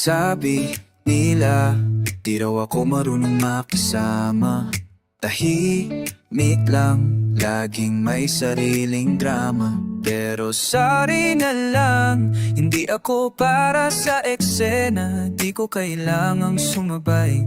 Sabi nila, di raw ako marunong makisama Tahimik lang, laging may sariling drama. Pero sorry na lang, hindi ako para sa eksena. Di ko kailangang sumabay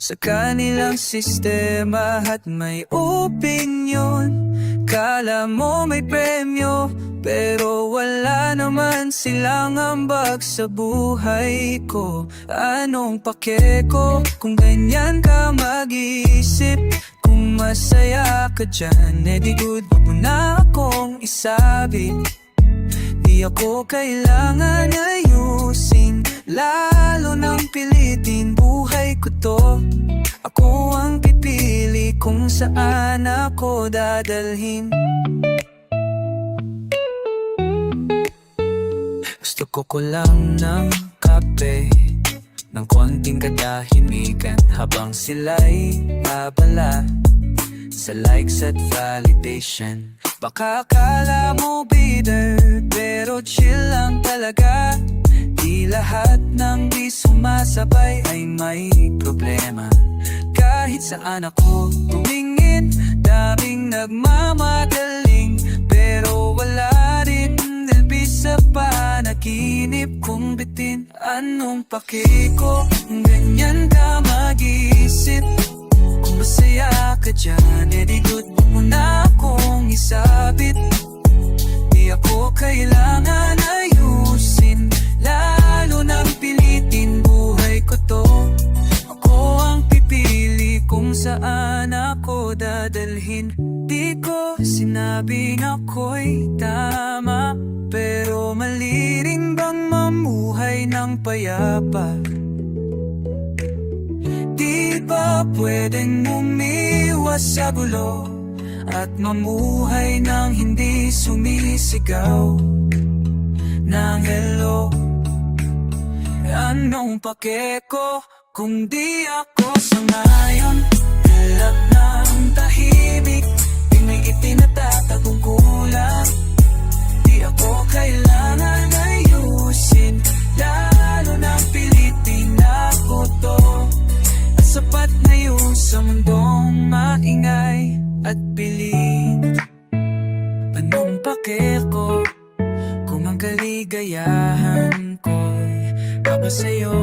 sa kanilang sistema. At may opinion Kala mo may premyo Pero wala naman silang ambag sa buhay ko. Anong pake ko kung ganyan ka mag-iisip? Kung masaya ka dyan, eh di good mo na akong isabit Di ako kailangan ayusin Lalo nang pilitin buhay ko to. Ako ang pipili kung saan ako dadalhin. Gusto ko ko lang ng kape Ng konting katahimikan Habang sila'y babala. Sa likes at validation Baka akala mo bitter Pero chill lang talaga lahat ng di sumasabay ay may problema. Kahit saan ako tumingin Daming nagmamagaling Pero wala rin Nilbi sa panaginip kong bitin. Anong pake ko ganyan ka mag-iisip Kung masaya ka dyan, di good mo na akong isabit. Di ako kailangan saan ako dadalhin? Di ko sinabing ako'y tama Pero mali rin bang mamuhay ng payapa? Di ba pwedeng umiwas sa gulo At mamuhay ng hindi sumisigaw? Ng hello Anong pake ko kung di ako sangayon Galap ng tahimik Di may Di ako kailangan ayusin Lalo na pilitin ako to. At sapat na sa mundong maingay at piling Anong pake ko kung ang kaligayahan ko'y para sa'yo